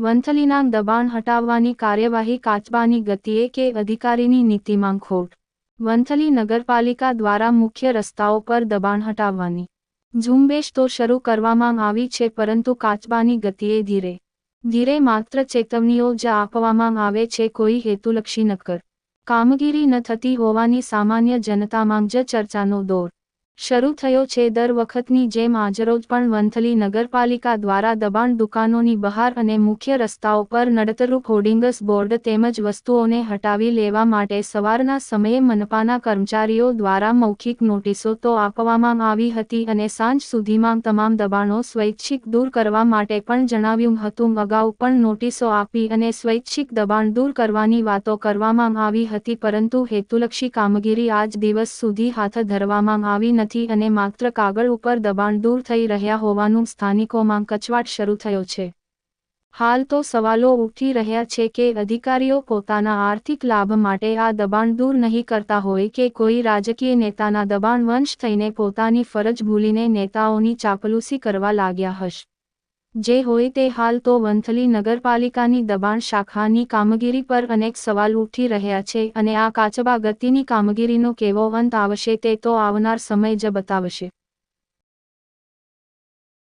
વંથલીના દબાણ હટાવવાની કાર્યવાહી કાચબાની ગતિએ કે અધિકારીની નીતિમાં ખોટ? વંથલી નગરપાલિકા દ્વારા મુખ્ય રસ્તાઓ પર દબાણ હટાવવાની. ઝુંબેશ તો શરૂ કરવામાં આવી છે, પરંતુ કાચબાની ગતિએ ધીરે. ધીરે માત્ર ચેતવણીઓ જ આપવામાં આવે છે, કોઈ હેતુલક્ષી નક્કર. કામગીરી ન થતી હોવાની સામાન્ય જનતામાં જ ચર્ચાનો દોર. શરૂ થયો છે. દર વખતની જેમ આજરોજ પણ વંથલી નગરપાલિકા દ્વારા દબાણ દુકાનોની બહાર અને મુખ્ય રસ્તાઓ પર નડતરૂપ હોર્ડિંગ્સ બોર્ડ તેમજ વસ્તુઓને હટાવી લેવા માટે સવારના સમયે મનપાના કર્મચારીઓ દ્વારા મૌખિક નોટિસો તો આપવામાં આવી હતી અને સાંજ સુધીમાં તમામ દબાણો સ્વૈચ્છિક દૂર કરવા માટે પણ જણાવ્યું હતું. અગાઉ પણ નોટિસો આપી અને સ્વૈચ્છિક દબાણ દૂર કરવાની વાતો કરવામાં આવી હતી, પરંતુ હેતુલક્ષી કામગીરી આજ દિવસ સુધી હાથ ધરવામાં આવી નથી. અને માત્ર કાગળ ઉપર દબાણ દૂર થઈ રહ્યા હોવાનું સ્થાનિકોમાં કચવાટ શરૂ થયો છે. હાલ તો સવાલો ઉઠી રહ્યા છે કે અધિકારીઓ પોતાના આર્થિક લાભ માટે આ દબાણ દૂર નહીં કરતા હોય કે કોઈ રાજકીય નેતાના દબાણ વંશ થઈને પોતાની ફરજ ભૂલીને નેતાઓની ચાપલૂસી કરવા લાગ્યા હશ. જે હોય તે હાલ તો વંથલી નગરપાલિકાની દબાણ શાખાની કામગીરી પર અનેક સવાલ ઉઠી રહ્યા છે અને આ કાચબા ગતિની કામગીરીનો કેવો અંત આવશે તે તો આવનાર સમય જ બતાવશે.